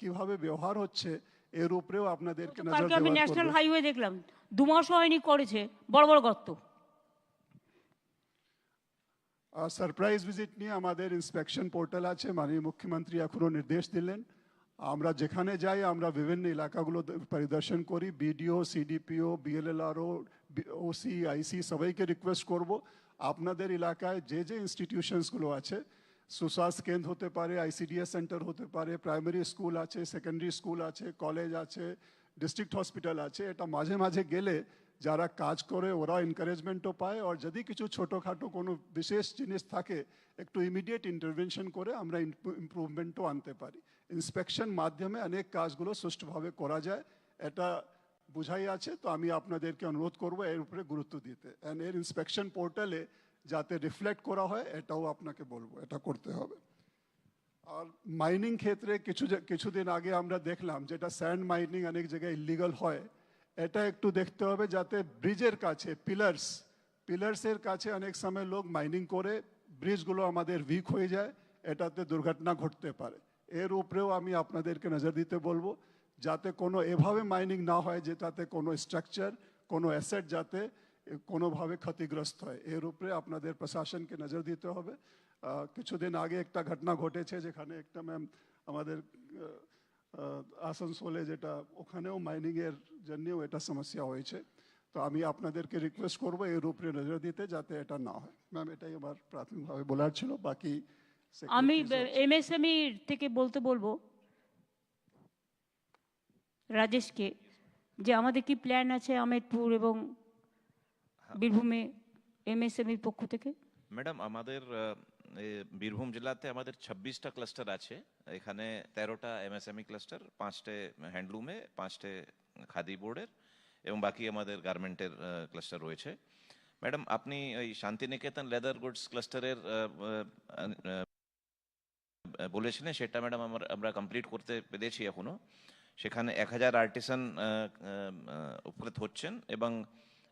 কীভাবে ব্যবহার হচ্ছে এর উপরেও আপনাদেরকে নজর কালকে আমি ন্যাশনাল হাইওয়ে দেখলাম দু মাস হয়নি করেছে বড় বড় গর্ত। সারপ্রাইজ ভিজিট নিয়ে আমাদের ইন্সপেকশন পোর্টাল আছে মাননীয় মুখ্যমন্ত্রী এখনও নির্দেশ দিলেন। আমরা যেখানে যাই আমরা বিভিন্ন এলাকাগুলো পরিদর্শন করি BDO CDPO BLLRO OC IC সবাইকে রিকোয়েস্ট করব। আপনাদের এলাকায় যে যে ইনস্টিটিউশনসগুলো আছে সুস্বাস্থ্য কেন্দ্র হতে পারে আইসিডিএস সেন্টার হতে পারে প্রাইমারি স্কুল আছে সেকেন্ডারি স্কুল আছে কলেজ আছে ডিস্ট্রিক্ট হসপিটাল আছে এটা মাঝে মাঝে গেলে যারা কাজ করে ওরা এনকারেজমেন্টও পায় আর যদি কিছু ছোটোখাটো কোনো বিশেষ জিনিস থাকে একটু ইমিডিয়েট ইন্টারভেনশন করে আমরা ইমপ্রুভমেন্টও আনতে পারি ইন্সপেকশন মাধ্যমে অনেক কাজগুলো সুষ্ঠুভাবে করা যায় এটা বুঝাই আছে তো আমি আপনাদেরকে অনুরোধ করব এর উপরে গুরুত্ব দিতে অ্যান্ড এর ইন্সপেকশন পোর্টালে যাতে রিফ্লেক্ট করা হয়, এটাও আপনাকে বলব, এটা করতে হবে। আর মাইনিং ক্ষেত্রে কিছু কিছুদিন আগে আমরা দেখলাম যেটা স্যান্ড মাইনিং অনেক জায়গায় ইলিগাল হয়, এটা একটু দেখতে হবে যাতে ব্রিজের কাছে পিলার্স পিলার্সের কাছে অনেক সময় লোক মাইনিং করে, ব্রিজগুলো আমাদের উইক হয়ে যায়, এটাতে দুর্ঘটনা ঘটতে পারে। এর উপরেও আমি আপনাদেরকে নজর দিতে বলব, যাতে কোনো এভাবে মাইনিং না হয় যেটাতে কোনো স্ট্রাকচার কোনো অ্যাসেট যাতে কোনোভাবে ক্ষতিগ্রস্ত হয়। এর উপরে আপনাদের প্রশাসনকে নজর দিতে হবে। কিছুদিন আগে একটা ঘটনা ঘটেছে যেখানে একটা ম্যাম আমাদের আসানসোলে যেটা ওখানেও মাইনিংয়ের জন্যেও এটা সমস্যা হয়েছে। তো আমি আপনাদেরকে রিকোয়েস্ট করব এর উপরে নজর দিতে যাতে এটা না হয়। ম্যাম এটাই আমার প্রাথমিকভাবে বলার ছিল। বাকি আমি এমএসএমই থেকে বলতে বলব রাজেশকে যে আমাদের কি প্ল্যান আছে আমেদপুর এবং বীরভূমে এমএসএমইর পক্ষ থেকে? ম্যাডাম, আমাদের বীরভূম জেলাতে আমাদের ছাব্বিশটা ক্লাস্টার আছে। এখানে তেরোটা এমএসএমই ক্লাস্টার, পাঁচটে হ্যান্ডলুমে, পাঁচটে খাদি বোর্ডের এবং বাকি আমাদের গার্মেন্টের ক্লাস্টার রয়েছে। ম্যাডাম, আপনি ওই শান্তিনিকেতন লেদার গুডস ক্লাস্টারের বলেছিলেন, সেটা ম্যাডাম আমরা আমরা কমপ্লিট করতে পেরেছি এখনও। সেখানে এক হাজার আর্টিসান উপকৃত হচ্ছেন এবং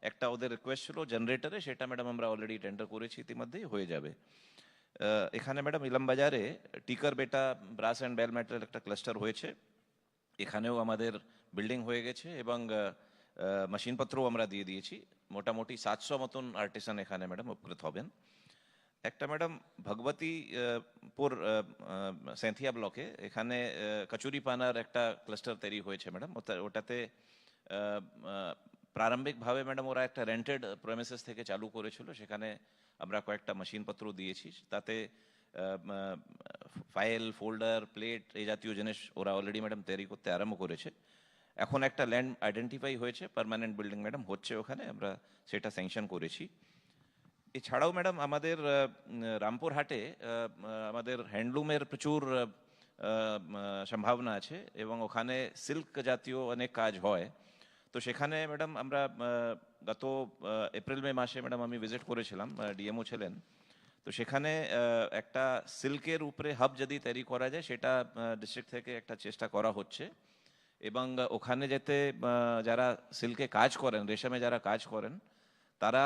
একটা ওদের রিকোয়েস্ট ছিল জেনারেটরে সেটা ম্যাডাম আমরা অলরেডি টেন্ডার করেছি ইতিমধ্যেই হয়ে যাবে। এখানে ম্যাডাম ইলাম বাজারে টিকার বেটা ব্রাস অ্যান্ড বেল মেটাল একটা ক্লাস্টার হয়েছে। এখানেও আমাদের বিল্ডিং হয়ে গেছে এবং মেশিনপত্রও আমরা দিয়ে দিয়েছি। মোটামুটি সাতশো মতন আর্টিসান এখানে ম্যাডাম উপকৃত হবেন। একটা ম্যাডাম ভগবতী আহ, পুর আহ, আহ, সেন্থিয়া ব্লকে এখানে কচুরি পানার একটা ক্লাস্টার তৈরি হয়েছে ম্যাডাম ওটাতে প্রারম্ভিকভাবে ম্যাডাম ওরা একটা রেন্টেড প্রেমিসেস থেকে চালু করেছিল। সেখানে আমরা কয়েকটা মেশিনপত্র দিয়েছি। তাতে ফাইল ফোল্ডার প্লেট এই জাতীয় জিনিস ওরা অলরেডি ম্যাডাম তৈরি করতে আরম্ভ করেছে। এখন একটা ল্যান্ড আইডেন্টিফাই হয়েছে পারমানেন্ট বিল্ডিং ম্যাডাম হচ্ছে ওখানে আমরা সেটা স্যাংশন করেছি। এছাড়াও ম্যাডাম আমাদের উম, রামপুরহাটে আহ, আমাদের হ্যান্ডলুমের প্রচুর সম্ভাবনা আছে এবং ওখানে সিল্ক জাতীয় অনেক কাজ হয়। তো সেখানে ম্যাডাম আমরা গত এপ্রিল, মে মাসে ম্যাডাম আমি ভিজিট করেছিলাম ডিএমও ছিলেন। তো সেখানে একটা সিল্কের উপরে হাব যদি তৈরি করা যায়, সেটা ডিস্ট্রিক্ট থেকে একটা চেষ্টা করা হচ্ছে। এবং ওখানে যেতে যারা সিল্কে কাজ করেন, রেশমে যারা কাজ করেন, তারা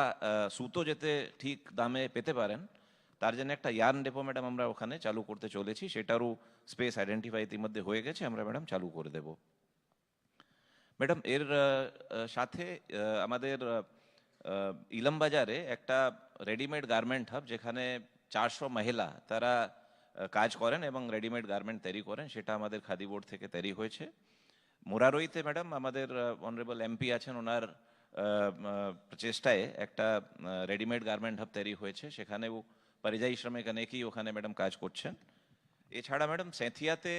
সুতো যেতে ঠিক দামে পেতে পারেন। তার জন্য একটা ইয়ার্ন ডেপো ম্যাডাম আমরা ওখানে চালু করতে চলেছি। সেটারও স্পেস আইডেন্টিফাই ইতিমধ্যে হয়ে গেছে, আমরা ম্যাডাম চালু করে দেব। ম্যাডাম, এর সাথে আমাদের ইলাম বাজারে একটা রেডিমেড গার্মেন্ট হাব যেখানে চারশো মহিলা তারা কাজ করেন এবং রেডিমেড গার্মেন্ট তৈরি করেন, সেটা আমাদের খাদি বোর্ড থেকে তৈরি হয়েছে। মোরারইতে ম্যাডাম, আমাদের অনারেবল এমপি আছেন, ওনার প্রচেষ্টায় একটা রেডিমেড গার্মেন্ট হাব তৈরি হয়েছে। সেখানেও পরিযায়ী শ্রমিক অনেকেই ওখানে ম্যাডাম কাজ করছেন। এছাড়া ম্যাডাম সেথিয়াতে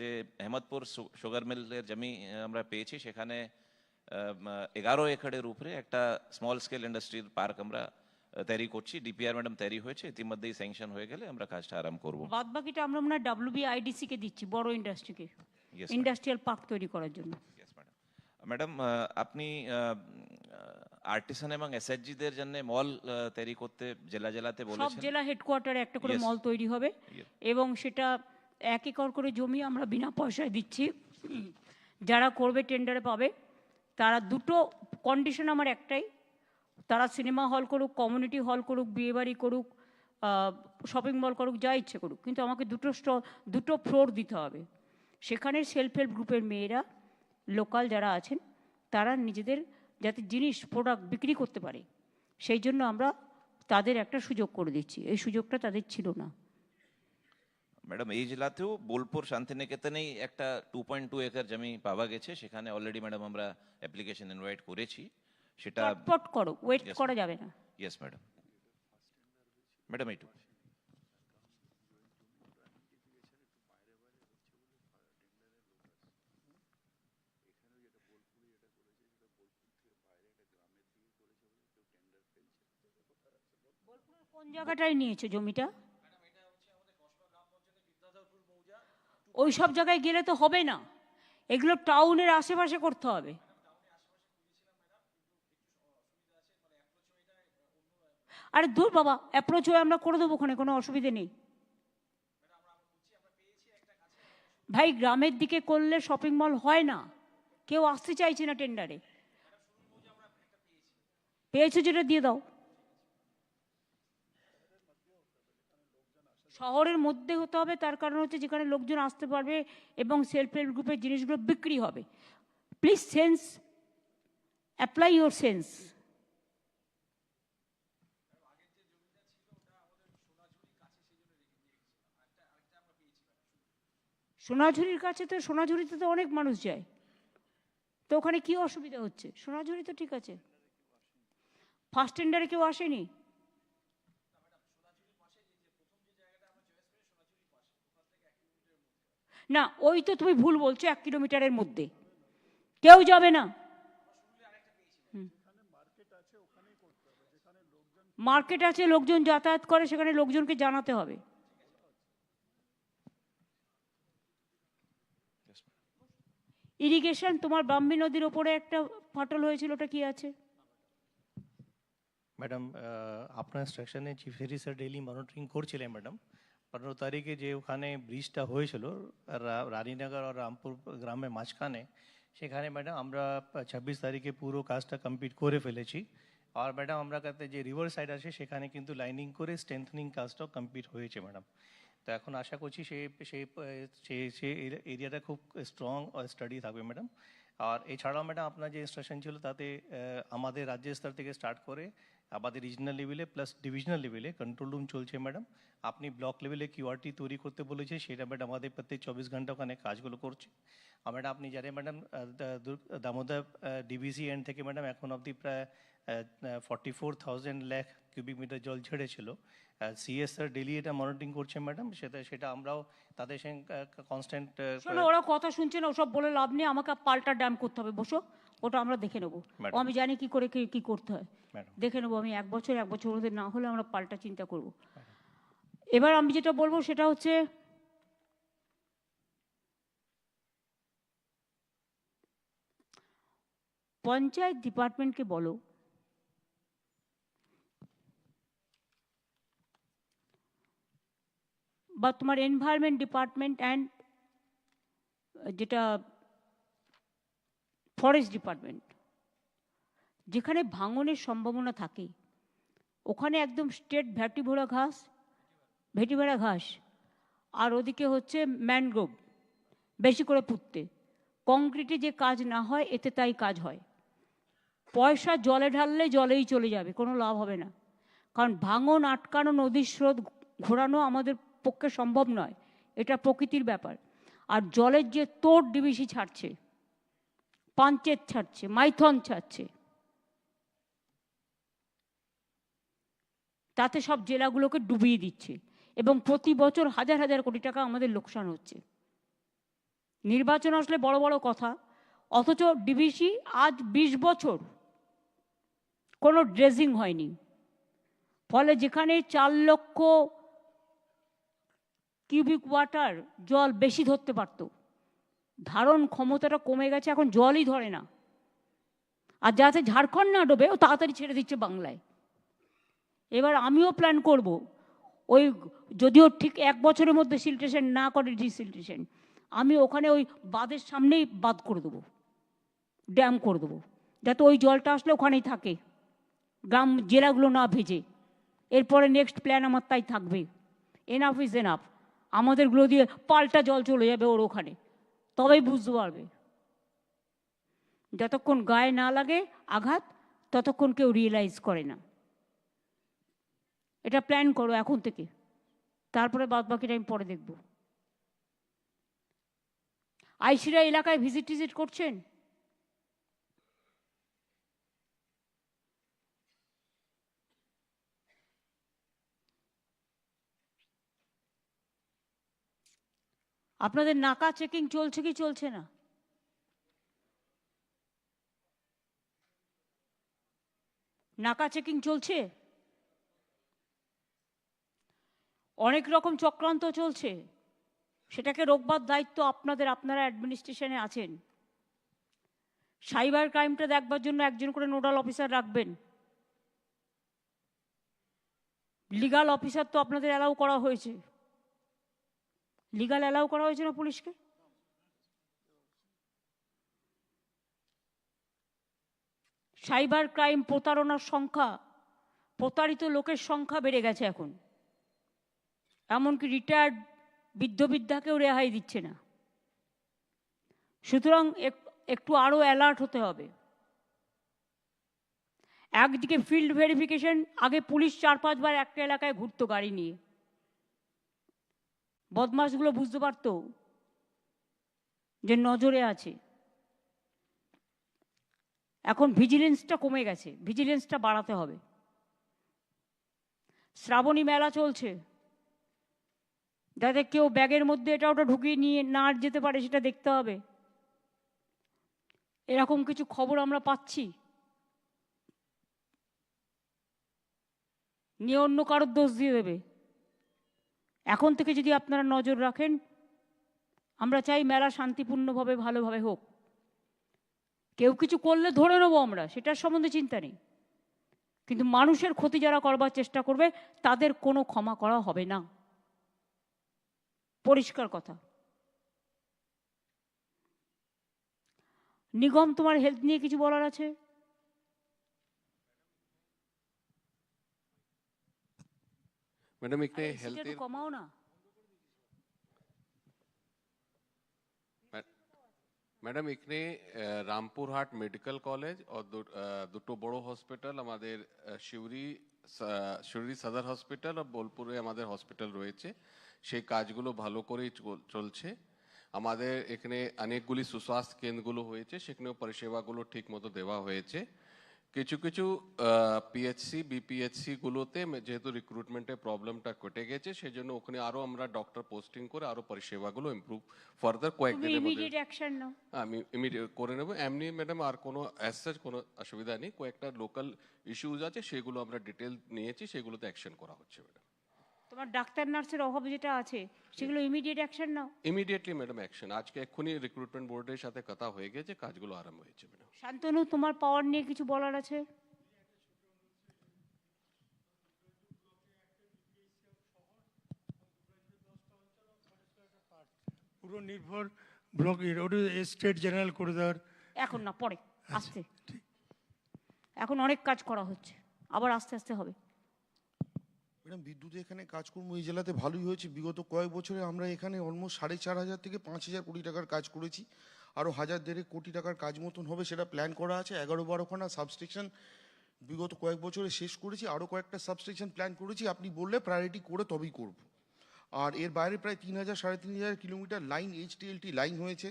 যে আহমদপুর সুগার মিলের জমি আমরা পেয়েছি সেখানে এগারো একরের উপরে একটা স্মল স্কেল ইন্ডাস্ট্রির পার্ক আমরা তৈরি করছি। ডিপিআর ম্যাডাম তৈরি হয়েছে ইতিমধ্যেই স্যাংশন হয়ে গেলে আমরা কাজটা আরম্ভ করব। বাদ বাকিটা আমরা মনে হয় ডাব্লিউবি আইডিসি কে দিচ্ছি বড় ইন্ডাস্ট্রিকে ইন্ডাস্ট্রিয়াল পার্ক তৈরি করার জন্য। ম্যাডাম আপনি আর্টিসান এবং এসএসজিদের জন্য মল তৈরি করতে জেলা জেলাতে সব জেলা হেডকোয়ার্টারে একটা করে মল তৈরি হবে এবং সেটা এক একর করে জমি আমরা বিনা পয়সায় দিচ্ছি। যারা করবে টেন্ডারে পাবে। তারা দুটো কন্ডিশন আমার একটাই। তারা সিনেমা হল করুক কমিউনিটি হল করুক বিয়েবাড়ি করুক শপিং মল করুক যা ইচ্ছে করুক। কিন্তু আমাকে দুটো স্টল দুটো ফ্লোর দিতে হবে। সেখানে সেলফ হেল্প গ্রুপের মেয়েরা লোকাল যারা আছেন তারা নিজেদের যাতে জিনিস প্রোডাক্ট বিক্রি করতে পারে। সেই জন্য আমরা তাদের একটা সুযোগ করে দিচ্ছি। এই সুযোগটা তাদের ছিল না। ম্যাডাম এই জেলাতেও বোলপুর শান্তিনিকেতনেই একটা টু পয়েন্ট টু একর জমি পাওয়া গেছে। সেখানে অলরেডি ম্যাডাম আমরা অ্যাপ্লিকেশন ইনভাইট করেছি। সেটা চটপট করো। ওয়েট করা যাবে না। ইয়েস ম্যাডাম ম্যাডাম এইটুকু কোন জায়গাটায় নিয়েছো জমিটা। ওই সব জায়গায় গেলে তো হবে না। এগুলো টাউনের আশেপাশে করতে হবে। আরে দূর বাবা অ্যাপ্রোচ হয়ে আমরা করে দেবো ওখানে, কোনো অসুবিধে নেই। ভাই, গ্রামের দিকে করলে শপিং মল হয় না। কেউ আসতে চাইছে না টেন্ডারে পেয়েছ যেটা, দিয়ে দাও। শহরের মধ্যে হতে হবে, তার কারণ হচ্ছে যেখানে লোকজন আসতে পারবে এবং সেলফ হেল্প গ্রুপের জিনিসগুলো বিক্রি হবে। Please sense apply your sense সোনাঝুরির কাছে তো, সোনাঝুরিতে তো অনেক মানুষ যায়। তো ওখানে কি অসুবিধা হচ্ছে? সোনাঝুরি তো ঠিক আছে। ফার্স্ট টেন্ডারে কেউ আসেনি? না, ওই তো তুমি ভুল বলছো, এক কিলোমিটারের মধ্যে। কেউ যাবে না। মার্কেট আছে, লোকজন যাতায়াত করে, সেখানে লোকজনকে জানাতে হবে। ইরিগেশন তোমার ব্রাহ্মী নদীর ওপরে একটা ফাটল হয়েছিল, ওটা কি আছে? ম্যাডাম আপনার ইনস্ট্রাকশনে চিফ স্যার ডেইলি মনিটরিং করছিলেন, ম্যাডাম। পনেরো তারিখে যে ওখানে ব্রিজটা হয়েছিল রানীনগর আর রামপুর গ্রামের মাঝখানে, সেখানে ম্যাডাম আমরা ছাব্বিশ তারিখে পুরো কাজটা কমপ্লিট করে ফেলেছি। আর ম্যাডাম আমরা কাছে যে রিভার সাইড আছে, সেখানে কিন্তু লাইনিং করে স্ট্রেংথনিং কাজটাও কমপ্লিট হয়েছে ম্যাডাম তো এখন আশা করছি সেই সেই সেই এরিয়াটা খুব স্ট্রং স্টাডি থাকবে ম্যাডাম আর এছাড়াও ম্যাডাম আপনার যে ইনস্ট্রাকশন ছিল তাতে আমাদের রাজ্য স্তর থেকে স্টার্ট করে আমাদের রিজনাল লেভেলে প্লাস ডিভিশনাল লেভেলে কন্ট্রোল রুম চলছে ম্যাডাম আপনি ব্লক লেভেলে কিউআরটি তৈরি করতে বলেছে, সেটা ম্যাডাম আমাদের প্রত্যেক চব্বিশ ঘণ্টা ওখানে কাজগুলো করছে। ম্যাডাম আপনি জানেন ম্যাডাম দামোদর ডিবিসি এন্ড থেকে ম্যাডাম এখন অবধি প্রায় forty four thousand lakh cubic metre জল ছেড়েছিল সিএস স্যার ডেলি এটা মনিটরিং করছে ম্যাডাম সেটা সেটা আমরাও তাদের সঙ্গে কনস্ট্যান্ট ওরা কথা শুনছে না, ওসব বলে লাভ নেই, আমাকে পাল্টা ড্যাম করতে হবে, বসো। ওটা আমরা দেখে নেব। আমি জানি কি করে কি করতে হয়। দেখে নেব আমি এক বছর এক বছর মধ্যে না হলে আমরা পাল্টা চিন্তা করব। এবার আমি যেটা বলব সেটা হচ্ছে পঞ্চায়েত ডিপার্টমেন্টকে বলো বা তোমার এনভায়রনমেন্ট ডিপার্টমেন্ট অ্যান্ড যেটা ফরেস্ট ডিপার্টমেন্ট যেখানে ভাঙনের সম্ভাবনা থাকে। ওখানে একদম স্টেট ভ্যাটিভোরা ঘাস ভেটিভেড়া ঘাস। আর ওদিকে হচ্ছে ম্যানগ্রোভ বেশি করে পুঁততে। কংক্রিটে যে কাজ না হয়, এতে তাই কাজ হয়। পয়সা জলে ঢাললে জলেই চলে যাবে, কোনো লাভ হবে না। কারণ ভাঙন, আটকানো, নদীর স্রোত ঘোরানো আমাদের পক্ষে সম্ভব নয়। এটা প্রকৃতির ব্যাপার। আর জলের যে তোর ডিবিসি ছাড়ছে পাঞ্চেত ছাড়ছে মাইথন ছাড়ছে তাতে সব জেলাগুলোকে ডুবিয়ে দিচ্ছে এবং প্রতি বছর হাজার হাজার কোটি টাকা আমাদের লোকসান হচ্ছে। নির্বাচন আসলে বড় বড় কথা, অথচ ডিবিসি আজ বিশ বছর কোনো ড্রেজিং হয়নি। ফলে যেখানে চার লক্ষ কিউবিক ওয়াটার জল বেশি ধরতে পারতো ধারণ ক্ষমতাটা কমে গেছে, এখন জলই ধরে না। আর যাতে ঝাড়খণ্ড না ডোবে, ও তাড়াতাড়ি ছেড়ে দিচ্ছে বাংলায়। এবার আমিও প্ল্যান করব, ওই যদিও ঠিক এক বছরের মধ্যে সিলটেশন না করে ডিসিলটেশন আমি ওখানে ওই বাঁধের সামনেই বাদ করে দেবো ড্যাম করে দেবো, যাতে ওই জলটা আসলে ওখানেই থাকে, গ্রাম জেলাগুলো না ভেজে। এরপরে নেক্সট প্ল্যান আমার তাই থাকবে। এনাফ ইজ এনাফ আমাদেরগুলো দিয়ে পাল্টা জল চলে যাবে ওর ওখানে। তবেই বুঝতে পারবে। যতক্ষণ গায়ে না লাগে আঘাত, ততক্ষণ কেউ রিয়েলাইজ করে না। এটা প্ল্যান করো এখন থেকে। তারপরে বাদ বাকিটা আমি পরে দেখব। আইসিরা এলাকায় ভিজিট টিজিট করছেন? আপনাদের নাকা চেকিং চলছে কি চলছে না? নাকা চেকিং চলছে? অনেক রকম চক্রান্ত চলছে। সেটাকে রোকবার দায়িত্ব আপনাদের, আপনারা অ্যাডমিনিস্ট্রেশনে আছেন। সাইবার ক্রাইমটা দেখবার জন্য একজন করে নোডাল অফিসার রাখবেন। লিগাল অফিসার তো আপনাদের অ্যালাউ করা হয়েছে। লিগাল অ্যালাউ করা হয়েছে না পুলিশকে? সাইবার ক্রাইম প্রতারণার সংখ্যা, প্রতারিত লোকের সংখ্যা বেড়ে গেছে এখন। এমনকি রিটায়ার্ড বৃদ্ধ বৃদ্ধাকেও রেহাই দিচ্ছে না। সুতরাং এক- একটু আরও অ্যালার্ট হতে হবে। একদিকে ফিল্ড ভেরিফিকেশন আগে পুলিশ চার পাঁচবার একটা এলাকায় ঘুরতো গাড়ি নিয়ে। বদমাসগুলো বুঝতে পারতো যে নজরে আছে। এখন ভিজিলেন্সটা কমে গেছে ভিজিলেন্সটা বাড়াতে হবে। শ্রাবণী মেলা চলছে। যাতে কেউ ব্যাগের মধ্যে এটা ওটা ঢুকিয়ে নিয়ে না যেতে পারে সেটা দেখতে হবে। এরকম কিছু খবর আমরা পাচ্ছি। নিয়ে অন্য কারোর দোষ দিয়ে দেবে। এখন থেকে যদি আপনারা নজর রাখেন, আমরা চাই মেলা শান্তিপূর্ণভাবে, ভালোভাবে হোক। কেউ কিছু করলে ধরে নেব আমরা, সেটার সম্বন্ধে চিন্তা নেই। কিন্তু মানুষের ক্ষতি যারা করবার চেষ্টা করবে, তাদের কোনো ক্ষমা করা হবে না। পরিষ্কার কথা। নিগম, তোমার হেলথ নিয়ে কিছু বলার আছে? ম্যাডাম এখানে হেলথের কমাও না ম্যাডাম এখানে রামপুরহাট মেডিকেল কলেজ ও দুটো বড় হসপিটাল আমাদের শিউরি শিউরি সদর হসপিটাল আর বোলপুরে আমাদের হসপিটাল রয়েছে। সেই কাজগুলো ভালো করেই চলছে। আমাদের এখানে অনেকগুলি সুস্বাস্থ্য কেন্দ্রগুলো হয়েছে সেখানেও পরিষেবাগুলো ঠিক মতো দেওয়া হয়েছে। কিছু কিছু পিএইচসি বিপিএইচসি গুলোতে যেহেতু রিক্রুটমেন্টের প্রবলেমটা কেটে গেছে সেজন্য ওখানে আরও আমরা ডক্টর পোস্টিং করে আরও পরিষেবাগুলো ইমপ্রুভ ফার্দার তুমি কয়েকদিনের মধ্যে অ্যাকশন নাও। আমি ইমিডিয়েট করে নেব। এমনি ম্যাডাম আর কোনো অ্যাজ কোনো অসুবিধা নেই। কয়েকটা লোকাল ইস্যুজ আছে সেগুলো আমরা ডিটেল নিয়েছি সেগুলোতে অ্যাকশন করা হচ্ছে ম্যাডাম তোমার ডাক্তার নার্সের অভাব যেটা আছে সেগুলো ইমিডিয়েট অ্যাকশন নাও। ইমিডিয়েটলি ম্যাডাম অ্যাকশন আজকে এক্ষুনি রিক্রুটমেন্ট বোর্ডের সাথে কথা হয়ে গেছে কাজগুলো আরম্ভ হয়েছে ম্যাডাম শান্তনু তোমার পাওয়ার নিয়ে কিছু বলার আছে? পুরো নির্ভর ব্লক ওটা স্টেট জেনারেল করিডর। এখন না পরে আস্তে এখন অনেক কাজ করা হচ্ছে আবার আস্তে আস্তে হবে। ম্যাডাম বিদ্যুৎ এখানে কাজকর্ম এই জেলাতে ভালোই হয়েছে। বিগত কয়েক বছরে আমরা এখানে অলমোস্ট সাড়ে চার হাজার থেকে পাঁচ হাজার কোটি টাকার কাজ করেছি। আরও হাজার দেড়েক কোটি টাকার কাজ মতন হবে সেটা প্ল্যান করা আছে। এগারো বারোখানা সাবস্টেশন বিগত কয়েক বছরে শেষ করেছি। আরও কয়েকটা সাবস্টেশন প্ল্যান করেছি। আপনি বললে প্রায়োরিটি করে তবেই করব। আর এর বাইরে প্রায় তিন হাজার, সাড়ে তিন হাজার কিলোমিটার লাইন এইচটিএলটি লাইন হয়েছে।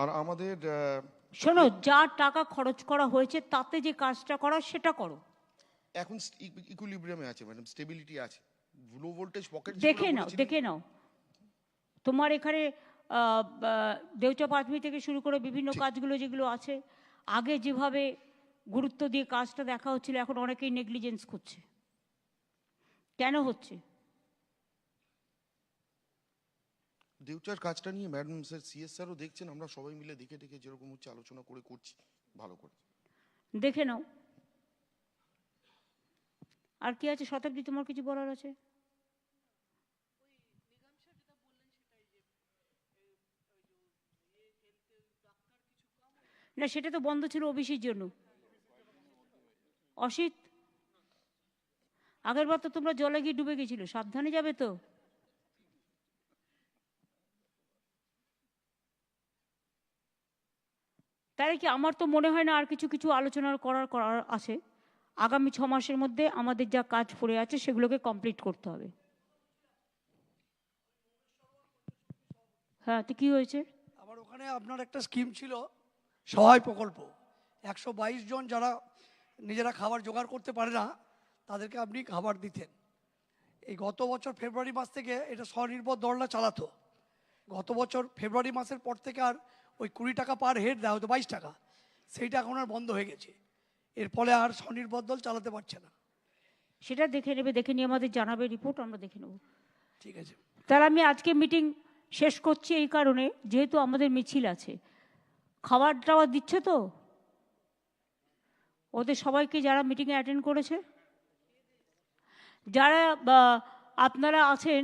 আর আমাদের শোনো, যা টাকা খরচ করা হয়েছে তাতে যে কাজটা করা সেটা করো। এখন ইকুইলিব্রিয়ামে আছে ম্যাডাম স্টেবিলিটি আছে। লো ভোল্টেজ পকেট দেখে নাও দেখে নাও। তোমার এখানে দেউচা পাঁচমি থেকে শুরু করে বিভিন্ন কাজগুলো যেগুলো আছে আগে যেভাবে গুরুত্ব দিয়ে কাজটা দেখা হচ্ছিল এখন অনেকেই নেগলিজেন্স করছে কেন হচ্ছে? দেউচার কাজটা নিয়ে ম্যাডাম স্যার সিএস স্যারও দেখছেন আমরা সবাই মিলে দেখে দেখে যেরকম হচ্ছে আলোচনা করে করছি ভালো করে। দেখে নাও। আর কি আছে? শতাব্দী তোমার কিছু বলার আছে? না, সেটা তো বন্ধ ছিল ওবিসির জন্য। অসিত, আগের বার তো তোমরা জলে গিয়ে ডুবে গেছিল, সাবধানে যাবে তো। তাই কি আমার তো মনে হয় না আর কিছু কিছু আলোচনা করার করার আছে? আগামী ছ মাসের মধ্যে আমাদের যা কাজ পড়ে আছে সেগুলোকে কমপ্লিট করতে হবে। হ্যাঁ তো কি হয়েছে? আবার ওখানে আপনার একটা স্কিম ছিল, সহায় প্রকল্প। একশো বাইশ জন যারা নিজেরা খাবার জোগাড় করতে পারে না, তাদেরকে আপনি খাবার দিতেন। এই গত বছর ফেব্রুয়ারি মাস থেকে এটা স্বনির্ভর দলটা চালাতো। গত বছর ফেব্রুয়ারি মাসের পর থেকে আর ওই কুড়ি টাকা পার হেড দেওয়া হতো, বাইশ টাকা। সেইটা এখন আর বন্ধ হয়ে গেছে। এর ফলে আর স্বনির্ভর দল চালাতে পারছে না। সেটা দেখে নেবে দেখে নিয়ে আমাদের জানাবে রিপোর্ট আমরা দেখে নেব। ঠিক আছে। তাহলে আমি আজকে মিটিং শেষ করছি এই কারণে যেহেতু আমাদের মিছিল আছে। খাবার টাবার দিচ্ছে তো? ওদের সবাইকে যারা মিটিংয়ে অ্যাটেন্ড করেছে? যারা আপনারা আছেন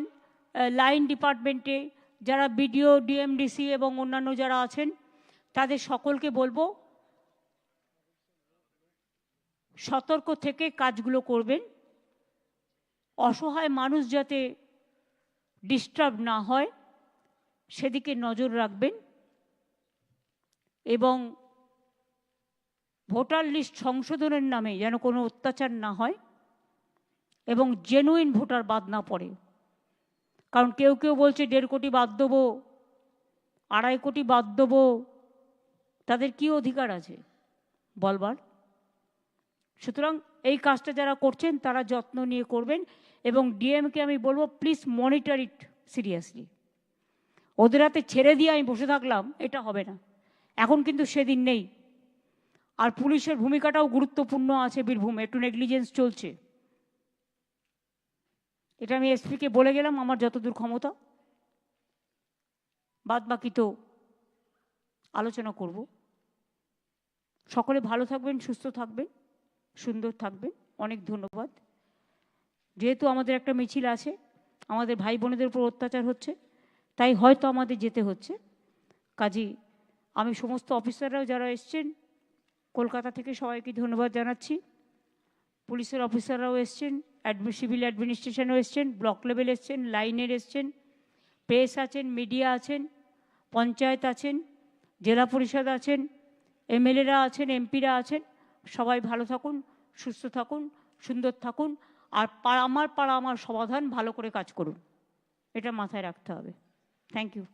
লাইন ডিপার্টমেন্টে যারা বিডিও ডিএমডিসি এবং অন্যান্য যারা আছেন তাদের সকলকে বলব সতর্ক থেকে কাজগুলো করবেন। অসহায় মানুষ যাতে ডিস্টার্ব না হয়, সেদিকে নজর রাখবেন এবং ভোটার লিস্ট সংশোধনের নামে যেন কোনো অত্যাচার না হয় এবং জেনুইন ভোটার বাদ না পড়ে। কারণ কেউ কেউ বলছে, দেড় কোটি বাদ দেবো, আড়াই কোটি বাদ দেবো। তাদের কি অধিকার আছে বলবার? সুতরাং এই কাজটা যারা করছেন, তারা যত্ন নিয়ে করবেন এবং ডিএমকে আমি বলব প্লিজ মনিটর ইট সিরিয়াসলি ওদের হাতে ছেড়ে দিয়ে আমি বসে থাকলাম, এটা হবে না। এখন কিন্তু সেদিন নেই। আর পুলিশের ভূমিকাটাও গুরুত্বপূর্ণ আছে বীরভূমে একটু নেগলিজেন্স চলছে। এটা আমি এসপিকে বলে গেলাম, আমার যতদূর ক্ষমতা। বাদ বাকি তো আলোচনা করব। সকলে ভালো থাকবেন, সুস্থ থাকবেন। সুন্দর থাকবেন অনেক ধন্যবাদ। যেহেতু আমাদের একটা মিছিল আছে, আমাদের ভাই বোনেদের উপর অত্যাচার হচ্ছে, তাই হয়তো আমাদের যেতে হচ্ছে। কাজী, আমি সমস্ত অফিসাররাও যারা এসছেন, কলকাতা থেকে সবাইকে ধন্যবাদ জানাচ্ছি। পুলিশের অফিসাররাও এসছেন সিভিল অ্যাডমিনিস্ট্রেশনও এসছেন, ব্লক লেভেল এসছেন, লাইনের এসছেন, প্রেস আছেন, মিডিয়া আছেন, পঞ্চায়েত আছেন, জেলা পরিষদ আছেন, এমএলএরা আছেন, এমপিরা আছেন সবাই ভালো থাকুন, সুস্থ থাকুন, সুন্দর থাকুন, আর পাড়া আমার পাড়া আমার সমাধান ভালো করে কাজ করুন। এটা মাথায় রাখতে হবে। Thank you